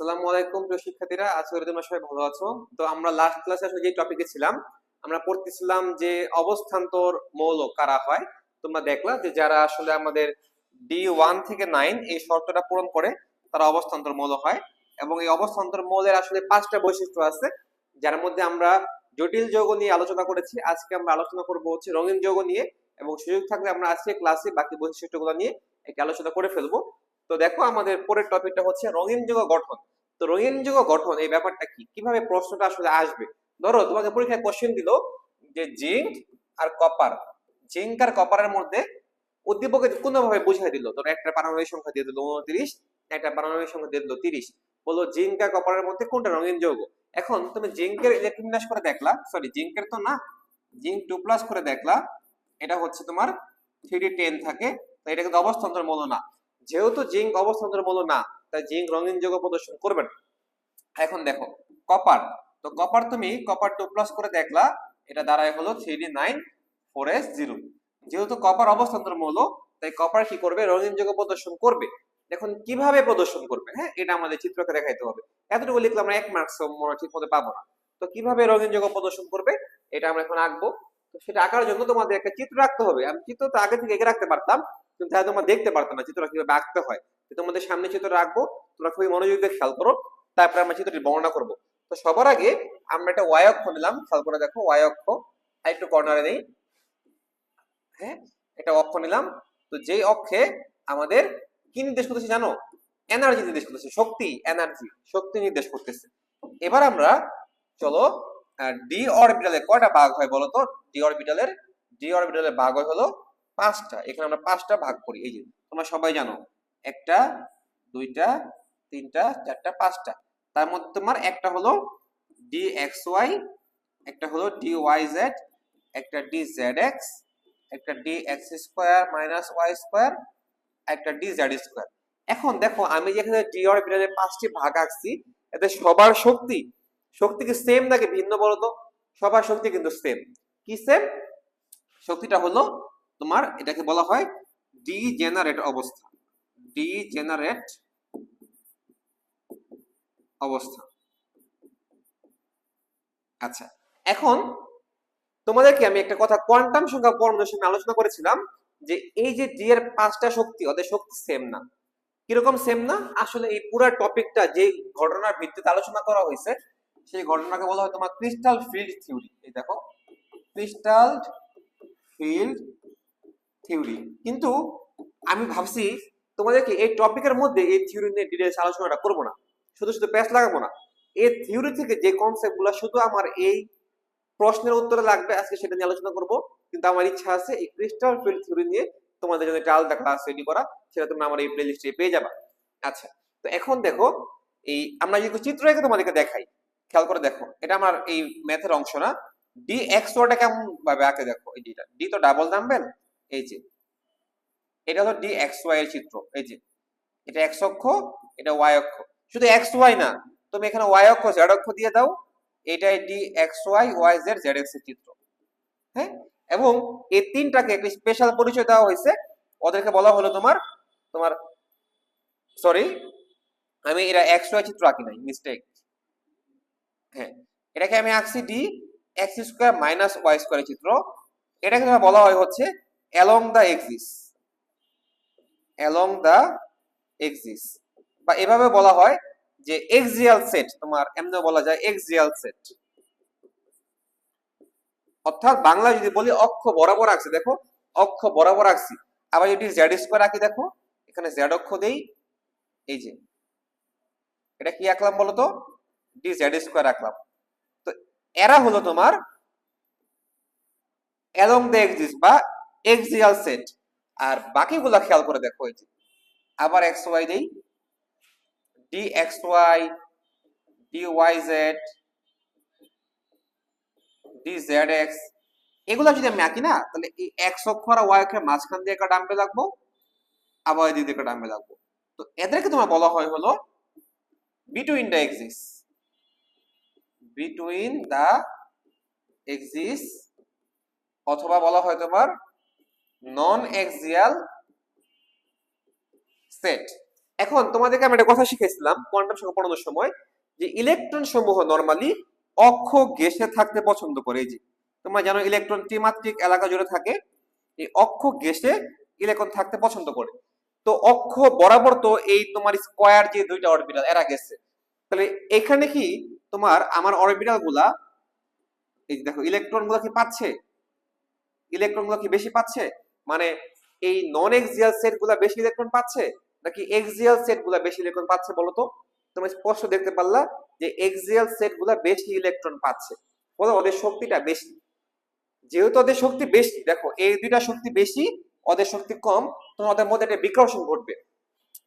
আসসালামু আলাইকুম, প্রিয় শিক্ষার্থীরা। আজকে তোমরা সবাই ভালো আছো। তো আমরা লাস্ট ক্লাসে আসলে যে টপিকে ছিলাম, আমরা পড়তেছিলাম যে অবস্থান্তর মৌল কারা হয়। তোমরা দেখলা যে যারা আসলে আমাদের ডি ওয়ান থেকে নাইন এই শর্তটা পূরণ করে, তারা অবস্থান্তর মৌল হয়। এবং এই অবস্থান্তর মৌলের আসলে পাঁচটা বৈশিষ্ট্য আছে, যার মধ্যে আমরা জটিল যৌগ নিয়ে আলোচনা করেছি। আজকে আমরা আলোচনা করব হচ্ছে রঙিন যৌগ নিয়ে, এবং সুযোগ থাকলে আমরা আজকে ক্লাসে বাকি বৈশিষ্ট্যগুলো নিয়ে একটি আলোচনা করে ফেলব। তো দেখো আমাদের পরের টপিকটা হচ্ছে রঙিন যৌগ গঠন। তো রঙিন যৌগ গঠন এই ব্যাপারটা কি? কীভাবে প্রশ্নটা আসলে আসবে? ধরো, তোমাকে পরীক্ষায় কোশ্চেন দিল যে জিঙ্ক আর কপার। জিঙ্ক আর কপারের মধ্যে উদ্দীপকে কোনোভাবে বুঝিয়ে দিল। ধরো, একটা পারমাণবিক সংখ্যা দিয়ে দিল উনত্রিশ, একটা পারমাণবিক সংখ্যা দিয়ে দিল তিরিশ। বলল জিঙ্ক আর কপারের মধ্যে কোনটা রঙিন যৌগ? এখন তুমি জিঙ্কের ইলেকট্রন বিন্যাস করে দেখলা সরি জিঙ্কের তো না, জিঙ্ক টু প্লাস করে দেখলা, এটা হচ্ছে তোমার থ্রি টেন থাকে, তো এটা কিন্তু অবস্থান্তর মূল না। যেহেতু জিঙ্ক অবস্থান্তর মৌল না, তাই জিঙ্ক রঙিন যৌগ প্রদর্শন করবে না। এখন দেখো কপার তো কপার তুমি কপার টু প্লাস করে দেখলা, এটা দাঁড়ায় হলো three nine four S zero যেহেতু কপার অবস্থান্তর মৌল, তাই কপার কি করবে? রঙিন যৌগ প্রদর্শন করবে। এখন কীভাবে প্রদর্শন করবে হ্যাঁ? এটা আমাদের চিত্রকে দেখাইতে হবে। এতটুকু লিখলে আমরা এক মার্কস মনে ঠিক মতো পাবো না। তো কীভাবে রঙিন যৌগ প্রদর্শন করবে, এটা আমরা এখন আঁকবো। তো সেটা আঁকার জন্য তোমাদের একটা চিত্র রাখতে হবে। আমি চিত্র তো আগে থেকে এঁকে রাখতে পারতাম। কিন্তু তাহলে তোমরা দেখতে পারতাম না, চিত্রটা কীভাবে আঁকতে হয়। তোমাদের সামনে চিত্র রাখব, তোমরা খুবই মনোযোগ দিয়ে খেয়াল করো, তারপরে আমরা চিত্রটি বর্ণনা করব। তো সবার আগে আমরা একটা ওয়াই অক্ষ নিলাম, খেয়াল করে দেখো, ওয়াই অক্ষ, আর একটু কর্নারে নেই। হ্যাঁ একটা অক্ষ নিলাম। তো যেই অক্ষে আমাদের কি নির্দেশ করতেছে জানো? এনার্জি নির্দেশ করতেছে, শক্তি এনার্জি শক্তি নির্দেশ করতেছে। এবার আমরা চলো ডি অরবিটালে কয়টা ভাগ হয় বলতো ডি অরবিটালের ডি অরবিটালের ভাগ হয় হলো পাঁচটা, এখানে আমরা পাঁচটা ভাগ করি। এই যে, তোমরা সবাই জানো, একটা, দুইটা, তিনটা, চারটা, পাঁচটা। তার মধ্যে তোমার একটা হলো ডি এক্স ওয়াই একটা হলো ডি ওয়াই জেড একটা ডি জেড এক্স একটা D X square minus Y square একটা ডি জেড স্কোয়ার এখন দেখো, আমি যেখানে ডি অরবিটালের পাঁচটি ভাগ আঁকছি, এতে সবার শক্তি শক্তি কি সেম নাকি ভিন্ন বলো তো? সবার শক্তি কিন্তু সেম কি সেম শক্তিটা হলো তোমার এটাকে বলা হয় ডি জেনারেট অবস্থা। ডি জেনারেট অবস্থা। আচ্ছা এখন তোমাদেরকে আমি একটা কথা কোয়ান্টাম সংখ্যা পড়ানোর সময় আলোচনা করেছিলাম যে এই যে ডি এর পাঁচটা শক্তি, ওদের শক্তি সেম না। কীরকম সেম না? আসলে এই পুরো টপিকটা যে ঘটনার ভিত্তিতে আলোচনা করা হয়েছে, সেই ঘটনাকে বলা হয় তোমার ক্রিস্টাল ফিল্ড থিওরি এই দেখো ক্রিস্টাল ফিল্ড থিওরি কিন্তু আমি ভাবছি তোমাদেরকে এই টপিকের মধ্যে এই থিওরি নিয়ে ডিটেলস আলোচনাটা করব না। শুধু শুধু প্যাচ লাগাবো না। এই থিওরি থেকে যে কনসেপ্টগুলো শুধু আমার এই প্রশ্নের উত্তরে লাগবে, আজকে সেটা নিয়ে আলোচনা করব। কিন্তু আমার ইচ্ছা আছে এই ক্রিস্টাল ফিল্ড থিওরি নিয়ে তোমাদের জন্য একটা আলাদা ক্লাস রেডি করা, সেটা তোমরা আমার এই প্লে প্লেলিস্টে পেয়ে যাবা। আচ্ছা তো এখন দেখো, এই আমরা যদি চিত্র এঁকে তোমাদেরকে দেখাই। খেয়াল করে দেখো, এটা আমার এই ম্যাথের অংশ না। ডি এক্স ওয়াটা কেমন ভাবে আঁকে দেখো? এই যেটা ডি তো ডাবল নামবেন? এই যে, এটা হলো ডি এক্স ওয়াই এর চিত্র, এই যে, এটা এক্স অক্ষ, এটা ওয়াই অক্ষ। শুধু এক্স ওয়াই না, তুমি এখানে ওয়াই অক্ষ জেড অক্ষ দিয়ে দাও, এটাই D X Y Y Z Z এক্সের চিত্র। হ্যাঁ? এবং এই তিনটাকে একটি স্পেশাল পরিচয় দেওয়া হয়েছে, ওদেরকে বলা হলো তোমার তোমার সরি আমি এরা এক্স ওয়াই চিত্র আঁকি নাই মিস্টেক হ্যাঁ এটাকে আমি আঁকছি d x square minus y square চিত্র। এটাকে বলা হয় হচ্ছে along the axis along the axis বা এভাবে বলা হয় যে এক্সিয়াল সেট তোমার এমনি বলা যায় এক্সিয়াল সেট অর্থাৎ বাংলা যদি বলি অক্ষ বরাবর আঁকছি, দেখো, অক্ষ বরাবর আঁকছি। আবার যদি জেড স্কোয়ার আঁকি, দেখো, এখানে জেড অক্ষ দেই, এই যে। এটা কি আঁকলাম বলো তো ডি জেড স্কোয়ার আঁকলাম। তো এরা হলো তোমার অ্যালং দ্য এক্সিস বা এক্সিয়াল সেট আর বাকিগুলা খেয়াল করে দেখো এই যে আবার এক্স ওয়াই দেই। D x y d y z d z x এগুলো যদি আমি আঁকি না, তাহলে এই এক্স অক্ষ আর ওয়াই অক্ষের মাঝখান দিয়ে একটা ডাম্বে লাগবো, আবার এদিক দিয়ে একটা ডাম্বে লাগবো। তো এদেরকে তোমার বলা হয় হলো between the axis between the axis অথবা বলা হয় তোমার নন এক্সিয়াল সেট এখন তোমাদেরকে আমি একটা কথা শিখেছিলাম কোয়ান্টাম সংখ্যা পড়ানোর সময়, যে ইলেকট্রন সমূহ নরমালি অক্ষ গেসে থাকতে পছন্দ করে। এই যে, তোমরা জানো ইলেকট্রন ত্রিমাত্রিক এলাকা জুড়ে থাকে, এই অক্ষ গেসে ইলেকট্রন থাকতে পছন্দ করে। তো অক্ষ বরাবর তো এই তোমার স্কোয়ার যে দুইটা অরবিটাল এরা গেছে। তাহলে এখানে কি তোমার আমার অরবিটালগুলা, এই দেখো ইলেকট্রনগুলা কি পাচ্ছে? ইলেকট্রনগুলা কি বেশি পাচ্ছে? মানে এই নন এক্সিয়াল সেটগুলা বেশি ইলেকট্রন পাচ্ছে নাকি এক্সিয়াল সেটগুলা বেশি ইলেকট্রন পাচ্ছে বলো তো তুমি স্পষ্ট দেখতে পারলা যে এক্সিয়াল সেটগুলা বেশি ইলেকট্রন পাচ্ছে। বলো ওদের শক্তিটা বেশি। যেহেতু ওদের শক্তি বেশি, দেখো, এই দুইটা শক্তি বেশি, ওদের শক্তি কম, তো ওদের মধ্যে একটা বিকর্ষণ ঘটবে।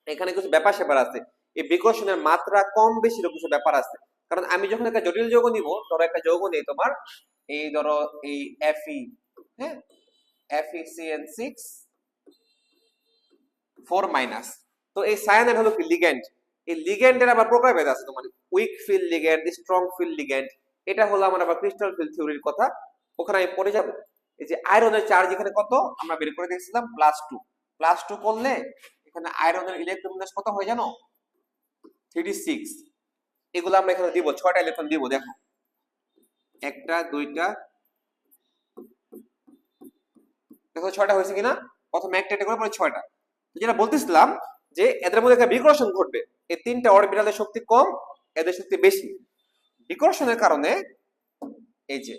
এখানে কিছু ব্যাপার স্যাপার আছে। এই বিকর্ষণের মাত্রা কম বেশি কিছু ব্যাপার আছে। কারণ আমি যখন একটা জটিল যৌগ নিব, ধরো একটা যৌগ নেই তোমার, এই ধরো এই এফই হ্যাঁ? এফইসিএন সিক্স ফোর মাইনাস তো এই সায়ানাইড হলো কি লিগ্যান্ড এই লিগ্যান্ডের আবার প্রকারভেদ আছে তোমার weak field ligand strong field ligand এটা হলো আমার আবার ক্রিস্টাল ফিল থিওরির কথা। ওখানে আমি পড়ে যাব। এই যে আয়রনের চার্জ এখানে কত? আমরা বের করে দিয়েছিলাম প্লাস টু প্লাস টু করলে এখানে আয়রনের ইলেকট্রন বিন্যাস কত হয় জানো? থ্রি সিক্স এগুলো আমরা এখানে দিব, ছয়টা ইলেকট্রন দিব, দেখো। একটা, দুইটা দেখো ছয়টা হয়েছে কিনা? প্রথমে একটা একটা করে পরে ছয়টা। যেটা বলতেছিলাম যে এদের মধ্যে একটা বিকর্ষণ ঘটবে। এই তিনটা অরবিটালের শক্তি কম, এদের শক্তি বেশি। বিকর্ষণের কারণে এই যে,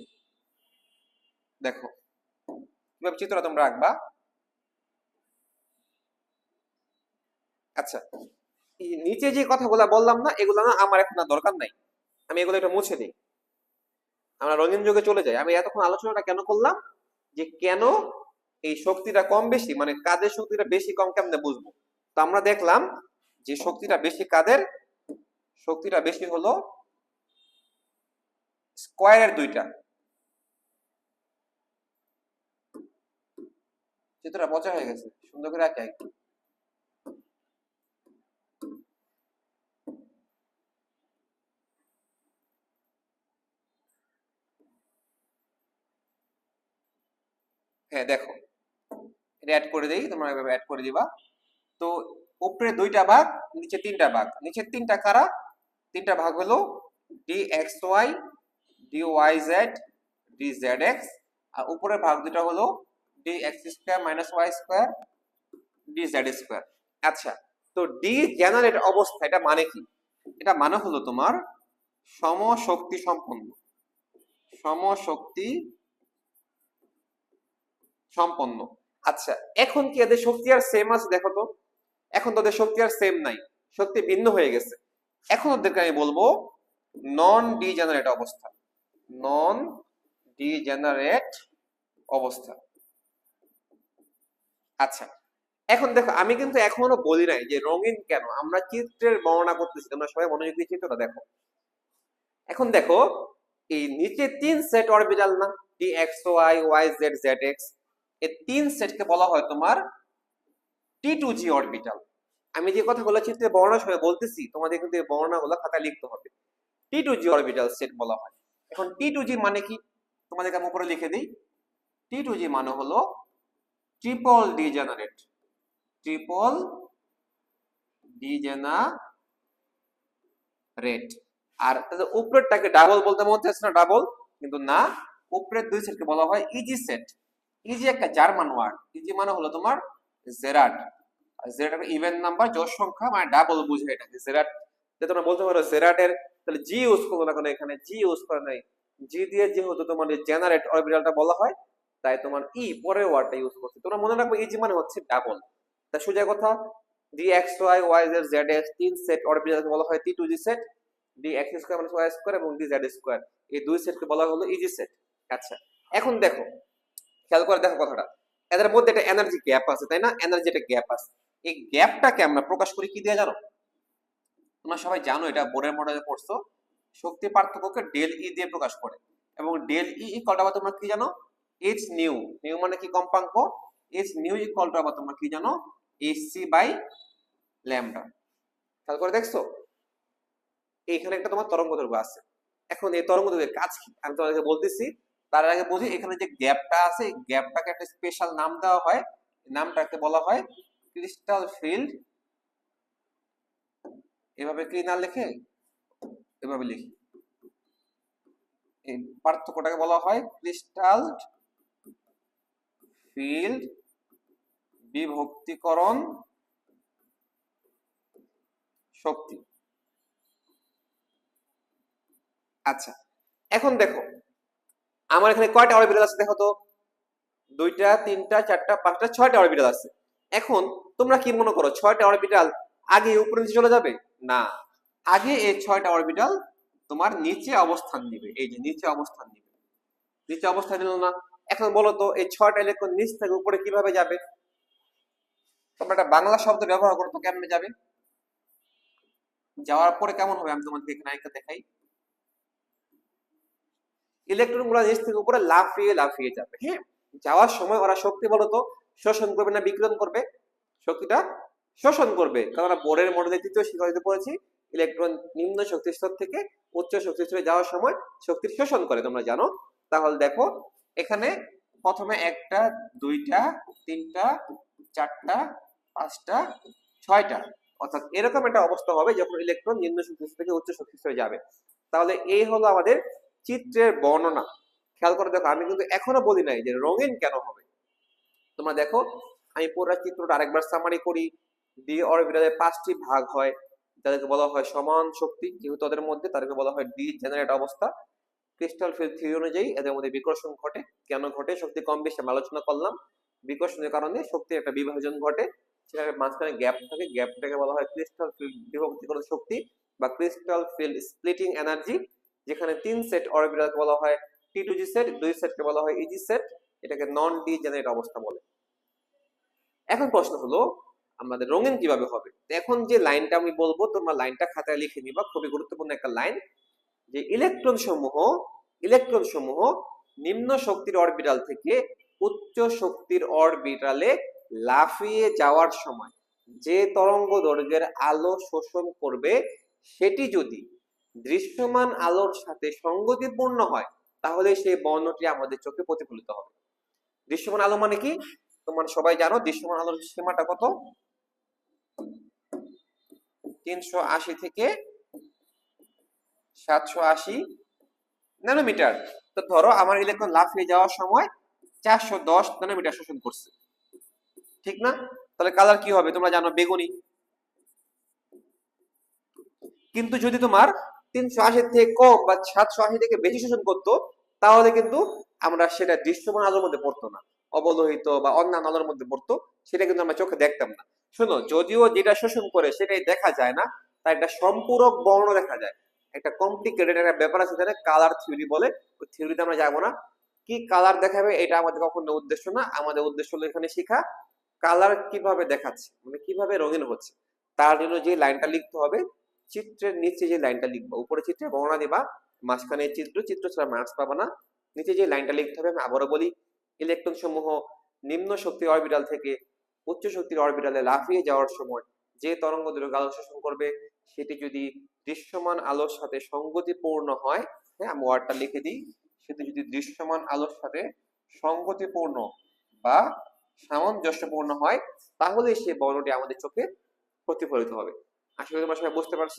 দেখো, কীভাবে চিত্রটা তোমরা আঁকবা? আচ্ছা নিচে যে কথাগুলো বললাম না, এগুলো না আমার এখন আর দরকার নাই। আমি এগুলো একটু মুছে দিই। আমরা রঙিন যুগে চলে যাই। আমি এতক্ষণ আলোচনাটা কেন করলাম? যে কেন এই শক্তিটা কম বেশি মানে কাদের শক্তিটা বেশি কম কেমনে বুঝব? তো আমরা দেখলাম যে শক্তিটা বেশি কাদের? শক্তিটা বেশি হলো স্কোয়ারের দুইটা। চিত্রটা পচা হয়ে গেছে, সুন্দর করে আঁকে হ্যাঁ দেখো। এটা অ্যাড করে দেই, তোমরা এভাবে অ্যাড করে দিবা। তো উপরে দুইটা ভাগ, নিচে তিনটা ভাগ। নিচে তিনটা কারা? তিনটা ভাগ হলো d x y d y z d z x আর উপরের ভাগ দুটা হলো d x square minus y square d z square আচ্ছা তো ডি জেনারেট অবস্থা, এটা মানে কি? এটা মানে হলো তোমার সমশক্তি সম্পন্ন। সমশক্তি সম্পন্ন। আচ্ছা এখন কি এদের শক্তি আর সেম আছে দেখো তো? এখন তাদের শক্তি আর সেম নাই, শক্তি ভিন্ন হয়ে গেছে। এখন ওদেরকে আমি বলব নন ডিজেনারেট অবস্থা। নন ডিজেনারেট অবস্থা। আচ্ছা এখন দেখো, আমি কিন্তু এখনও বলি নাই যে রঙিন কেন, আমরা চিত্রের বর্ণনা করতেছি, তোমরা সবাই মনোযোগ দিয়ে চিত্রটা দেখো। এখন দেখো, এই নিচে তিন সেট অরবিটাল না? D x y y z z x এই তিন সেটকে বলা হয় তোমার টি টু জি অরবিটাল আমি যে কথাগুলো চিত্রে বর্ণনা সময় বলতেছি, তোমাদের কিন্তু এই বর্ণনাগুলো খাতায় লিখতে হবে। T two g orbital set বলা হয়। এখন টি টু জি মানে কি? তোমাদেরকে আমি উপরে লিখে দিই। টি টু জি মানে হলো ট্রিপল ডিজেনারেট ট্রিপল ডিজেনারেট আর উপরেরটাকে ডাবল বলতে মধ্যে আছে না ডাবল কিন্তু না, উপরের দুই সেটকে বলা হয় e g set e g একটা জার্মান ওয়ার্ড ইজি মানে হলো তোমার জেরাট জেরাট ইভেন নাম্বার জোর সংখ্যা মানে ডাবল বুঝে এটাকে। জেরাট যে তোমরা বলতে পারো জেরাটের তাহলে জি ইউজ করল না কেন এখানে? জি ইউজ করে নাই। জি দিয়ে যেহেতু তোমার জেনারেট অরবিটালটা বলা হয়, তাই তোমার ই পরের ওয়ার্ডটা ইউজ করছে। তোমরা মনে রাখবে ইজি মানে হচ্ছে ডাবল তা সোজা কথা d x y y z z x তিন সেট অরবিটালকে বলা হয় t two g set d x square minus y square এবং ডি জেড স্কোয়ার এই দুই সেটকে বলা হলো ইজি সেট আচ্ছা এখন দেখো খেয়াল করে দেখো কথাটা। এদের মধ্যে একটা এনার্জি গ্যাপ আছে, তাই না? এনার্জি একটা গ্যাপ আছে। এই গ্যাপটাকে আমরা প্রকাশ করি কি দিয়ে জানো? তোমরা সবাই জানো, এটা বোর্ডের মডেলে পড়ছো। শক্তি পার্থক্যকে ডেল ই দিয়ে প্রকাশ করে। এবং ডেল ই ইকুয়াল টু তোমরা কি জানো? এইচ নিউ নিউ মানে কি কম্পাঙ্ক? এইচ নিউ ইকুয়াল টু আবার তোমরা কি জানো? এইচ সি বাই ল্যামডা খেয়াল করে দেখছ? এইখানে একটা তোমার তরঙ্গ দৈর্ঘ্য আছে। এখন এই তরঙ্গ দৈর্ঘ্যের কাজ কি? আমি তোমাদেরকে বলতেছি তার আগে বুঝি এখানে যে গ্যাপটা আছে গ্যাপটাকে একটা স্পেশাল নাম দেওয়া হয়। নামটাকে বলা হয় ক্রিস্টাল ফিল্ড এভাবে কি না লিখে? এভাবে লিখি। এই পার্থক্যটাকে বলা হয় ক্রিস্টাল ফিল্ড বিভক্তিকরণ শক্তি। আচ্ছা এখন দেখো আমার এখানে কয়টা অরবিটাল আছে দেখো তো? দুইটা, তিনটা, চারটা, পাঁচটা, ছয়টা অরবিটাল আছে। এখন তোমরা কি মনে করো, ছয়টা অরবিটাল আগে উপরে নিচে চলে যাবে? না। আগে এই ছয়টা অরবিটাল তোমার নিচে অবস্থান নিবে এই যে নিচে অবস্থান নিবে নিচে অবস্থান নিল না। এখন বলো তো, এই ছয়টা ইলেকট্রন নিচ থেকে উপরে কীভাবে যাবে? তোমরা একটা বাংলা শব্দ ব্যবহার করো তো, কেমনে যাবে? যাওয়ার পরে কেমন হবে? আমি তোমাকে এখানে একটা দেখাই। ইলেকট্রনগুলা নিচ থেকে উপরে লাফিয়ে লাফিয়ে যাবে। হ্যাঁ যাওয়ার সময় ওরা শক্তি বলতো শোষণ করবে না বিকিরণ করবে? শক্তিটা শোষণ করবে। কারণ আমরা বোর্ডের মডেলে তৃতীয় শিক্ষাতে পড়েছি ইলেকট্রন নিম্ন শক্তি স্তর থেকে উচ্চ শক্তি স্তরে যাওয়ার সময় শক্তির শোষণ করে, তোমরা জানো? তাহলে দেখো, এখানে প্রথমে একটা, দুইটা, তিনটা, চারটা, পাঁচটা, ছয়টা। অর্থাৎ এরকম একটা অবস্থা হবে যখন ইলেকট্রন নিম্ন শক্তি থেকে উচ্চ শক্তি স্তরে যাবে। তাহলে এই হলো আমাদের চিত্রের বর্ণনা। খেয়াল করে দেখো, আমি কিন্তু এখনও বলি নাই যে রঙিন কেন হবে। তোমরা দেখো, আমি পুরো চিত্রটা আরেকবার সামারি করি। ডি অরবিটালের পাঁচটি ভাগ হয় তাদেরকে বলা হয় সমান শক্তি, যেহেতু তাদের মধ্যে তাদেরকে বলা হয় ডি জেনারেট অবস্থা। ক্রিস্টাল ফিল্ড থিওরি অনুযায়ী এদের মধ্যে বিকর্ষণ ঘটে। কেন ঘটে? শক্তি কম বেশি, আমি আলোচনা করলাম। বিকর্ষণের কারণে শক্তির একটা বিভাজন ঘটে। সেটার মাঝখানে গ্যাপ থাকে গ্যাপটাকে বলা হয় ক্রিস্টাল ফিল্ড বিভক্তিকরণ শক্তি বা ক্রিস্টাল ফিল্ড স্প্লিটিং এনার্জি যেখানে তিন সেট অরবিটালকে বলা হয় টি টু জি সেট দুই সেটকে বলা হয় ইজি সেট এটাকে নন ডি জেনারেট অবস্থা বলে। এখন প্রশ্ন হলো, আমাদের রঙিন কীভাবে হবে? এখন যে লাইনটা আমি বলব, তোমরা লাইনটা খাতায় লিখে নিবা, খুবই গুরুত্বপূর্ণ একটা লাইন, যে ইলেকট্রন সমূহ ইলেকট্রন সমূহ নিম্ন শক্তির অরবিটাল থেকে উচ্চ শক্তির অরবিটালে লাফিয়ে যাওয়ার সময় যে তরঙ্গ দৈর্ঘ্যের আলো শোষণ করবে, সেটি যদি দৃশ্যমান আলোর সাথে সঙ্গতিপূর্ণ হয়, তাহলে সেই বর্ণটি আমাদের চোখে প্রতিফলিত হবে। দৃশ্যমান আলো মানে কি? তোমার সবাই জানো দৃশ্যমান আলোর সীমাটা কত? তিনশো আশি থেকে সাতশো আশি ন্যানোমিটার। তো ধরো আমার ইলেকট্রন লাফিয়ে যাওয়ার সময় চারশো দশ ন্যানোমিটার শোষণ করছে। ঠিক না? তাহলে কালার কি হবে? তোমরা জানো বেগুনি। কিন্তু যদি তোমার তিনশো আশি থেকে কম বা সাতশো আশি থেকে বেশি শোষণ করতো, তাহলে কিন্তু আমরা সেটা দৃশ্যমান আলোর মধ্যে পড়তো না, অবলোহিত বা অন্যান্য আলোর মধ্যে পড়তো, সেটা কিন্তু আমরা চোখে দেখতাম না। শোনো, যদিও যেটা শোষণ করে সেটাই দেখা যায় না, তার একটা সম্পূরক বর্ণ দেখা যায়। একটা কমপ্লিকেটেড একটা ব্যাপার আছে যেটা কালার থিওরি বলে, ওই থিওরিতে আমরা যাব না। কি কালার দেখাবে এটা আমাদের কখনো উদ্দেশ্য না, আমাদের উদ্দেশ্য হলো এখানে শেখা কালার কীভাবে দেখাচ্ছে মানে কীভাবে রঙিন হচ্ছে, তার জন্য যে লাইনটা লিখতে হবে চিত্রের নিচে যে লাইনটা লিখব, উপরে চিত্রে বর্ণনা দিবা, মাঝখানে চিত্র চিত্র ছাড়া মার্কস পাবা না। নিচে যে লাইনটা লিখতে হবে, আমি আবারও বলি ইলেকট্রন সমূহ নিম্ন শক্তির অরবিটাল থেকে উচ্চ শক্তির অরবিটালে লাফিয়ে যাওয়ার সময় যে তরঙ্গ দৈর্ঘ্য আলো শোষণ করবে, সেটি যদি দৃশ্যমান আলোর সাথে সঙ্গতিপূর্ণ হয় হ্যাঁ আমি ওয়ার্ডটা লিখে দিই, সেটি যদি দৃশ্যমান আলোর সাথে সঙ্গতিপূর্ণ বা সামঞ্জস্যপূর্ণ হয়, তাহলে সে বর্ণটি আমাদের চোখে প্রতিফলিত হবে। করি তোমরা সবাই বুঝতে পারছ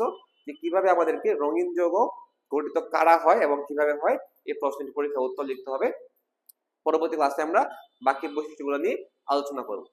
যে কীভাবে আমাদেরকে রঙিন যোগ গঠিত কারা হয় এবং কীভাবে হয়, এই প্রশ্নটি পরীক্ষা উত্তর লিখতে হবে। পরবর্তী ক্লাসে আমরা বাকি বৈশিষ্ট্যগুলো নিয়ে আলোচনা করব।